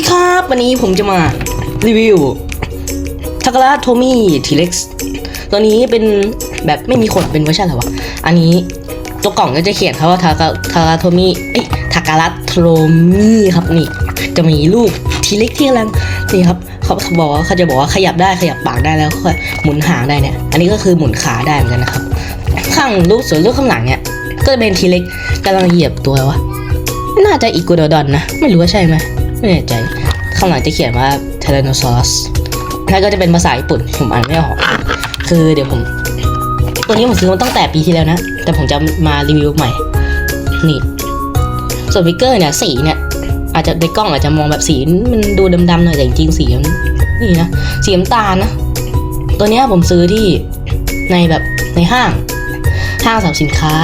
ดีครับ วันนี้ผมจะมารีวิวทากา a ะโทมี่ทีเล็กซ์ตัวนี้เป็นแบบไม่มีขนเป็นเวอร์ชันอะไรวะ อันนี้ตัวกล่องก็จะเขียนครับว่าทากาทากาโทมี่เอ้ยทากา a ะโทมี่ครับนี่ จะมีรูปทีเล็กที่กำลังนี่ครับเขาบอกว่าเขาจะบอกว่าขยับได้ขยับปากได้แล้วก็หมุนหางได้เนี่ย อันนี้ก็คือหมุนขาได้เหมือนกันนะครับ ข้างรูปส่วนรูปข้างหลังเนี่ยก็จะเป็นทีเล็กกำลังเหยียบตัววะน่าจะอีกูโดดอนนะ ไม่รู้ว่าใช่ไหม ไม่แน่ใจ ข้างหลังจะเขียนว่า Tyrannosaurus แล้วก็จะเป็นภาษาญี่ปุ่น ผมอ่านไม่ออก คือเดี๋ยวผม ตัวนี้ผมซื้อมาตั้งแต่ปีที่แล้วนะ แต่ผมจะมารีวิวใหม่ นี่ ส่วนฟิกเกอร์เนี่ยสีเนี่ย อาจจะในกล้องอาจจะมองแบบสีมันดูดำๆหน่อยแต่จริงๆสีมันนี่นะ สีน้ำตาลนะ ตัวเนี้ยผมซื้อที่ในแบบในห้าง ห้างสรรพสินค้า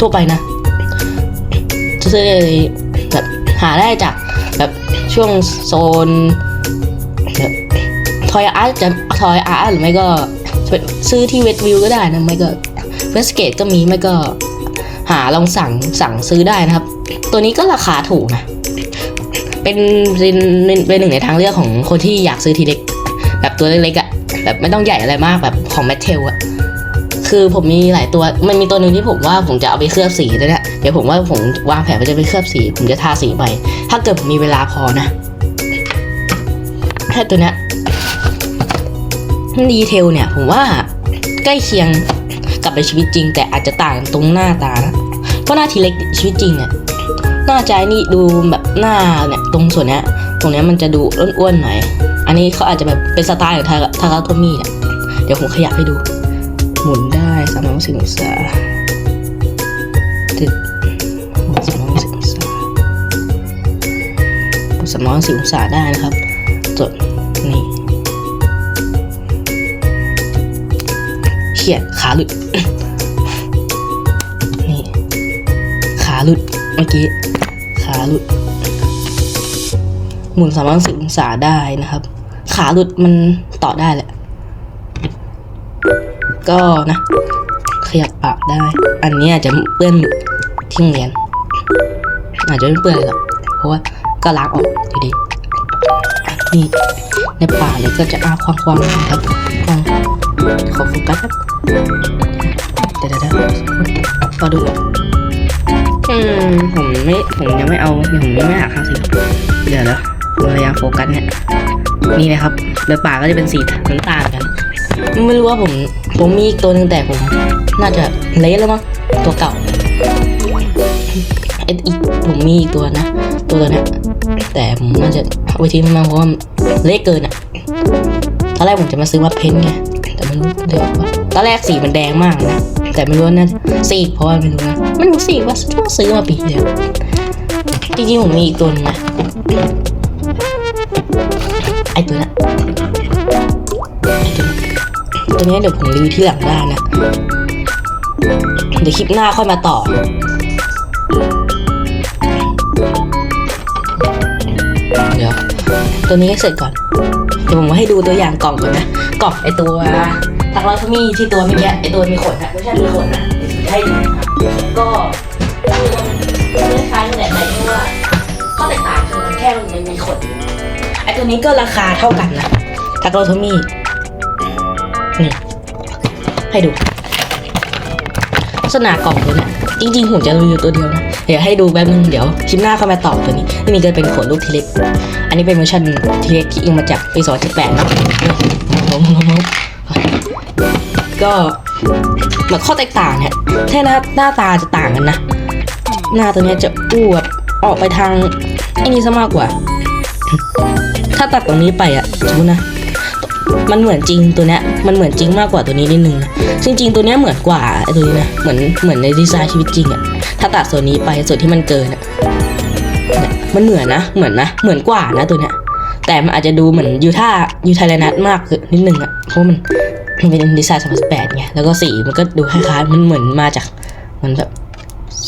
ทั่วไปนะซื้อแบบหาได้จาก แบบช่วงโซนแบบทอยอาร์จะทอยอาร์หรือไม่ก็ซื้อที่เวทวิวก็ได้นะไม่ก็เวสเกตก็มีไม่ก็หาลองสั่งสั่งซื้อได้นะครับ ตัวนี้ก็ราคาถูกนะ เป็นเป็นเป็นหนึ่งในทางเลือกของคนที่อยากซื้อทีเล็ก แบบตัวเล็กๆอะ่ะแบบไม่ต้องใหญ่อะไรมากแบบของแมทเทลอะ คือผมมีหลายตัว มันมีตัวหนึ่งที่ผมว่าผมจะเอาไปเคลือบสีแล้วเนี่ยเดี๋ยวผมว่าผมวางแผนว่าจะไปเคลือบสี ผมจะทาสีไป ถ้าเกิดผมมีเวลาพอนะแค่ตัวเนี้ยดีเทลเนี่ย ผมว่าใกล้เคียงกับในชีวิตจริง แต่อาจจะต่างตรงหน้าตานะเพราะหน้าทีเล็กชีวิตจริงเนี่ยหน้าใจนี่ดูแบบหน้าเนี่ยตรงส่วนเนี้ยตรงเนี้ยมันจะดูอ้วนๆหน่อย อันนี้เขาอาจจะแบบเป็นสไตล์ของทาทาราโทมี่เนี่ยเดี๋ยวผมขยับให้ดู หมุนได้สามร้อยสิบองศาติดสามร้อยสิบองศาสามร้อยสิบองศาได้นะครับจดนี่เขียนขาหลุดนี่ขาหลุดเมื่อกี้ขาหลุดหมุนสามร้อยสิบองศาได้นะครับ ขาหลุดมันต่อได้แหละ ก็นะ ขยับปากได้ อันนี้อาจจะเปื้อนที่โรงเรียน อาจจะไม่เปื้อนหรอกเพราะว่าก็ล้างออกอยู่ดีนี่ในปากเลยก็จะอ้าควางๆนะครับลองขอโฟกัสครับเดี๋ยวเดี๋ยวเดี๋ยวขอดูอืมผมไม่ผมยังไม่เอาผมยังไม่หักข้างสีเดี๋ยวเดี๋ยวผมพยายามโฟกัสเนี่ยนี่นะครับในปากก็จะเป็นสีน้ำตาลกัน ไม่รู้ว่าผม ผมมีอีกตัวหนึ่งแต่ผม น่าจะเละแล้วมั้งตัวเก่าไออีกผมมีอีกตัวนะ ตัวตัวนี้แต่ผมน่าจะเอาไปทิ้งมันเพราะว่าเละเกินอะตอนแรกผมจะมาซื้อมาเพ้นไงแต่ไม่รู้เดี๋ยวตอนแรกสีมันแดงมากนะแต่ไม่รู้น่าสีเพราะว่าไม่รู้นะไม่รู้สีว่าซื้อมาปีเดียวจริงๆผมมีอีกตัวนึงนะไอตัวนี้ ตัวนี้เดี๋ยวผมรีวิวที่หลังได้นะ เดี๋ยวคลิปหน้าค่อยมาต่อเดี๋ยวตัวนี้ให้เสร็จก่อน เดี๋ยวผมมาให้ดูตัวอย่างกล่องก่อนนะ กล่องไอตัวทักลอสมีที่ตัวเมื่อกี้ไอตัวมีขนนะไม่ใช่มีขนนะให้ดูก็คือคล้ายๆกันแหละแต่ที่ว่าข้อแตกต่างคือมันแค่มันมีขนไอตัวนี้ก็ราคาเท่ากันนะทักลอสมี นี่ ให้ดูลักษณะกล่องตัวเนี้ยจริงๆผมจะรีวิวตัวเดียวนะเดี๋ยวให้ดูแป๊บนึงเดี๋ยวคลิปหน้าเข้ามาต่อตัวนี้นี่มีจะเป็นขนลูกทีเล็ก อันนี้เป็นเวอร์ชันทีเล็กที่อิงมาจากปี2018นะผมก็เหมือนข้อแตกต่างเนี่ยแค่หน้าหน้าตาจะต่างกันนะ หน้าตัวนี้จะอ้วดออกไปทางไอ้นี่ซะมากกว่า ถ้าตัดตรงนี้ไปอะสมมตินะ มันเหมือนจริงตัวเนี้ยมันเหมือนจริงมากกว่าตัวนี้นิดนึงนะจริงๆตัวเนี้ยเหมือนกว่าไอ้ตัวนี้นะเหมือนเหมือนในดีไซน์ชีวิตจริงอะถ้าตัดส่วนนี้ไปส่วนที่มันเกินอะเนี่ยมันเหมือนนะเหมือนนะเหมือนกว่านะตัวเนี้ยแต่มันอาจจะดูเหมือนยูท่ายูไทเลนัทมากนิดนึงอะเพราะมันมันเป็นดีไซน์2018ไงแล้วก็สีมันก็ดูคล้ายๆมันเหมือนมาจากมันแบบ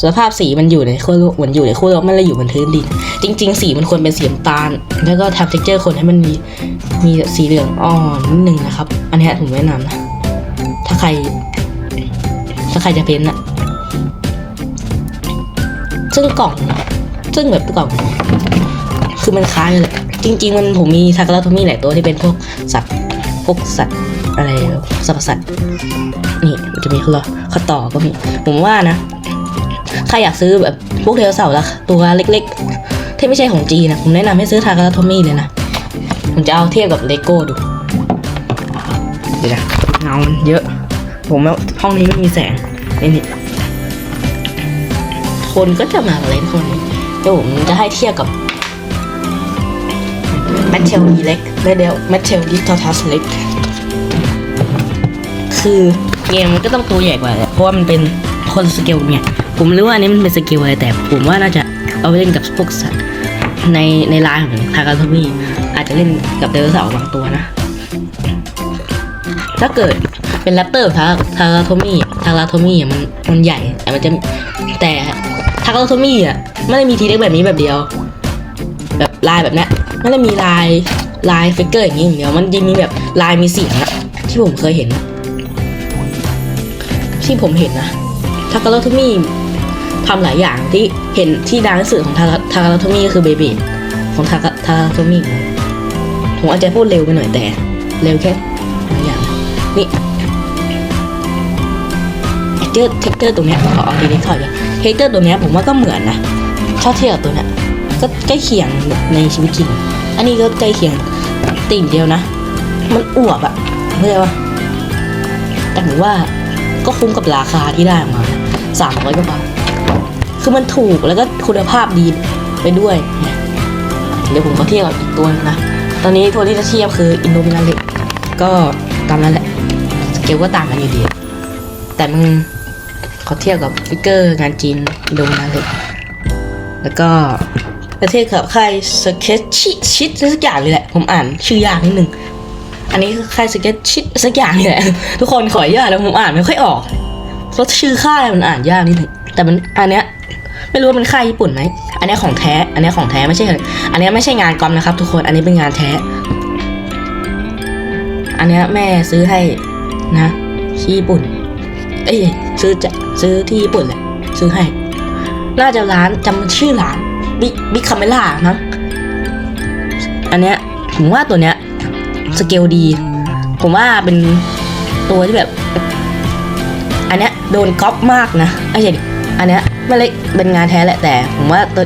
สภาพสีมันอยู่ในขั้วโลกเหมือนอยู่ในขั้วโลกมันเลยอยู่บนพื้นดิน จริง ๆ สีมันควรเป็นสีน้ำตาล แล้วก็ทำเท็กเจอร์คนให้มันมีมีสีเหลืองอ่อนนิดนึงนะครับ อันนี้ผมแนะนำนะถ้าใคร ถ้าใครจะเพ้นท์อะซึ่งกล่อง ซึ่งแบบกล่อง คือมันคล้ายเลยจริง ๆ มันผมมีทากา a โทมี่หลายตัวที่เป็นพวกสัตว์พวกสัตว์อะไรสัตว์สัตว์นี่จะมีข้อข้อต่อก็มีผมว่านะ ใครอยากซื้อแบบพวกเทลเสาร์ละตัวเล็กๆ ที่ไม่ใช่ของจีนนะผมแนะนำให้ซื้อทากา a โทมี่เลยนะ ผมจะเอาเทียบกับเลโก้ดู เดี๋ยวนะเงามันเยอะ ผมห้องนี้ไม่มีแสงนี่นี่คนก็จะมาอะไรคนนี้เดี๋ยวผมจะให้เทียบกับแมทเทลดีเล็กและเดี๋ยวแมทเทลดิทอทัสเล็กคือเกมมันก็ต้องตัวใหญ่กว่าแหละเพราะว่ามันเป็นคนสเกลเนี่ย ผมรู้ว่าอันนี้มันเป็นสเกลอะไรแต่ผมว่าน่าจะเอาไปเล่นกับพวกสัตว์ในในไลน์ของทากาโทมี่อาจจะเล่นกับไดโนเสาร์บางตัวนะ ถ้าเกิดเป็นแรปเตอร์ทาทาราโทมี่ทาราโทมี่มันมันใหญ่แต่มันจะแต่ทาราโทมี่อะไม่ได้มีทีเล็กแบบนี้แบบเดียว แบบลายแบบนี้ไม่ได้มีลายลายฟิกเกอร์อย่างนี้อย่างเดียวมันจะมีแบบลายมีเสียงอะที่ผมเคยเห็นนะที่ผมเห็นนะทาราโทมี่ ทำหลายอย่างที่เห็นที่ดังที่สุดของทาทาราโทมี่ก็คือเบบีของทาทาราโทมี่ผมอาจจะพูดเร็วไปหน่อยแต่ เร็วแค่หลายอย่างนี่เทคเจอร์เทคเจอร์ตรงเนี้ยขอเอาดีเล็กถอยเลยเทคเจอร์ตัวเนี้ยผมว่าก็เหมือนนะถ้าเทียบกับตัวเนี้ยก็ใกล้เคียงในชีวิตจริง อันนี้ก็ใกล้เคียงติ่งเดียวนะ มันอวบอะเข้าใจปะแต่ผมว่าก็คุ้มกับราคาที่ได้มาสามร้อยกว่าบาท คือมันถูกแล้วก็คุณภาพดีไปด้วย เดี๋ยวผมก็เทียบกับอีกตัวนะ ตอนนี้ตัวที่จะเทียบคืออินโดมินาเล็กก็ตามนั้นแหละ สเกลก็ต่างกันอยู่ดี แต่มึงเขาเทียบกับฟิกเกอร์งานจีนอินโดนาเล็กแล้วก็ประเทศกับค่ายสเก็ตชิชิดสักอย่างเลยแหละ ผมอ่านชื่อยากนิดนึง อันนี้คือค่ายสเก็ตชิดสักอย่างนี่แหละ ทุกคนขออนุญาตแล้วผมอ่านไม่ค่อยออกเพราะชื่อค่ายมันอ่านยากนิดนึงแต่มันอันเนี้ย ไม่รู้ว่าเป็นค่ายญี่ปุ่นไหม อันนี้ของแท้ อันนี้ของแท้ไม่ใช่ อันนี้ไม่ใช่งานกอมนะครับ ทุกคน อันนี้เป็นงานแท้ อันนี้แม่ซื้อให้นะที่ญี่ปุ่น เอ้ยซื้อจะซื้อที่ญี่ปุ่นแหละ ซื้อให้ น่าจะร้านจำชื่อร้านบิ๊กบิ๊กคาเมล่ามั้ง อันเนี้ยผมว่าตัวเนี้ยสเกลดี ผมว่าเป็นตัวที่แบบ อันเนี้ยโดนก๊อปมากนะไอ้เหี้ย อันเนี้ยไม่เล็กเป็นงานแท้แหละแต่ ผมว่าตัว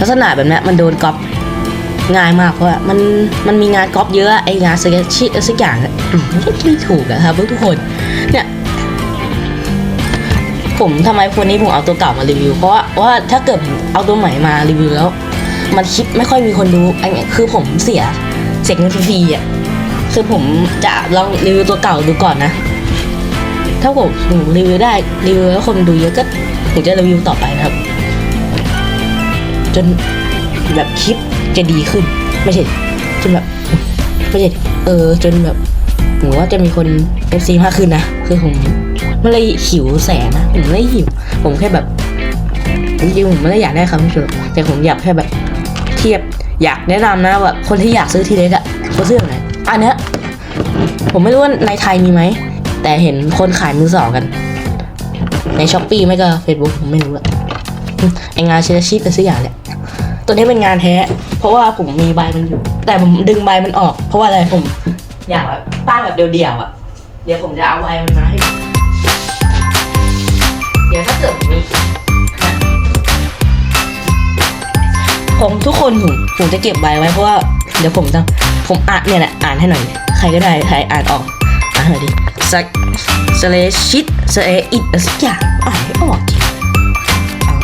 ลักษณะแบบเนี้ยมันโดนก๊อปง่ายมากเพราะว่ามันมันมีงานก๊อปเยอะไองานสเก็ตชิสักอย่างไม่ถูกอะครับทุกคนเนี่ยผมทำไมคนนี้ผมเอาตัวเก่ามารีวิว เพราะว่าว่าถ้าเกิดเอาตัวใหม่มารีวิวแล้ว มันคลิปไม่ค่อยมีคนดูไอ้เนี่ยคือผมเสียเสียเงินฟรีอะคือผมจะลองรีวิวตัวเก่าดูก่อนนะ ถ้าผมผมรีวิวได้รีวิวแล้วคนดูเยอะก็ผมจะรีวิวต่อไปนะครับ จนแบบคลิปจะดีขึ้น ไม่ใช่จนแบบไม่ใช่เออจนแบบผมว่าจะมีคน FC มากขึ้นนะคือผมไม่ได้หิวแสงนะผมไม่หิว ผมแค่แบบจริงๆผมไม่ได้อยากได้คำที่สุดแต่ผมอยากแค่แบบเทียบอยากแนะนำนะแบบคนที่อยากซื้อทีเล็กอะเขาซื้อแบบไหนอันเนี้ยผมไม่รู้ว่าในไทยมีไหม แต่เห็นคนขายมือสองกัน ในช้อปปี้ไม่ก็เฟซบุ๊กผมไม่รู้อะไองานเชลชีพเป็นสักอย่างแหละตัวนี้เป็นงานแท้ เพราะว่าผมมีใบมันอยู่ แต่ผมดึงใบมันออก เพราะว่าอะไรผม อยากแบบตั้งแบบเดียวๆอะ เดี๋ยวผมจะเอาใบมันมาให้ เดี๋ยวถ้าเกิดผมมีผมทุกคนผมผมจะเก็บใบไว้เพราะว่าเดี๋ยวผมจะผมอ่านเนี่ยแหละอ่านให้หน่อย ใครก็ได้ใครอ่านออกอ่านหน่อยดิสัก สเลชิตสเลอิดอะไรสักอย่างอ่านไม่ออกจริงเอา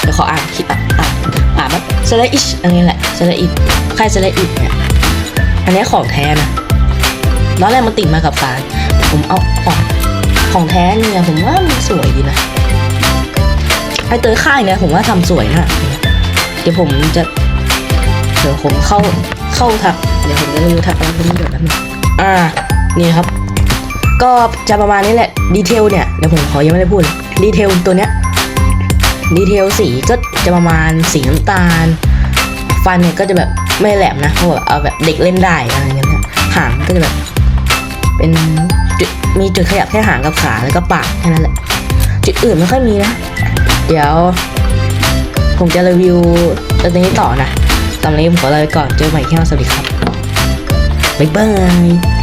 เดี๋ยวขออ่านคิดอ่านอ่านอ่านแบบสเลอิชอันนี้แหละสเลอิดใครสเลอิดเนี่ยอันนี้ของแท้นะตอนแรกมันติดมากับฝาผมเอาออกของแท้เนี่ยผมว่ามันสวยดีนะไอเตอร์ค่ายเนี่ยผมว่าทำสวยนะเดี๋ยวผมจะเดี๋ยวผมเข้าเข้าทักเดี๋ยวผมจะรีวิวทักแล้วนี้เดี๋ยวนึงอ่านี่ครับ ก็จะประมาณนี้แหละดีเทลเนี่ยเดี๋ยวผมขอยังไม่ได้พูดดีเทลตัวเนี้ยดีเทลสีก็จะประมาณสีน้ำตาล ฟันเนี่ยก็จะแบบไม่แหลมนะเพราะเอาแบบเด็กเล่นได้อะไรเงี้ยหางก็จะแบบ เป็นจุดมีจุดขยับแค่หางกับขาแล้วก็ปากแค่นั้นแหละ จุดอื่นไม่ค่อยมีนะ เดี๋ยว ผมจะรีวิวตอนนี้ต่อนะตอนนี้ผมขอลาไปก่อนเจอกันใหม่ที่ห้องสวัสดีครับบ๊ายบาย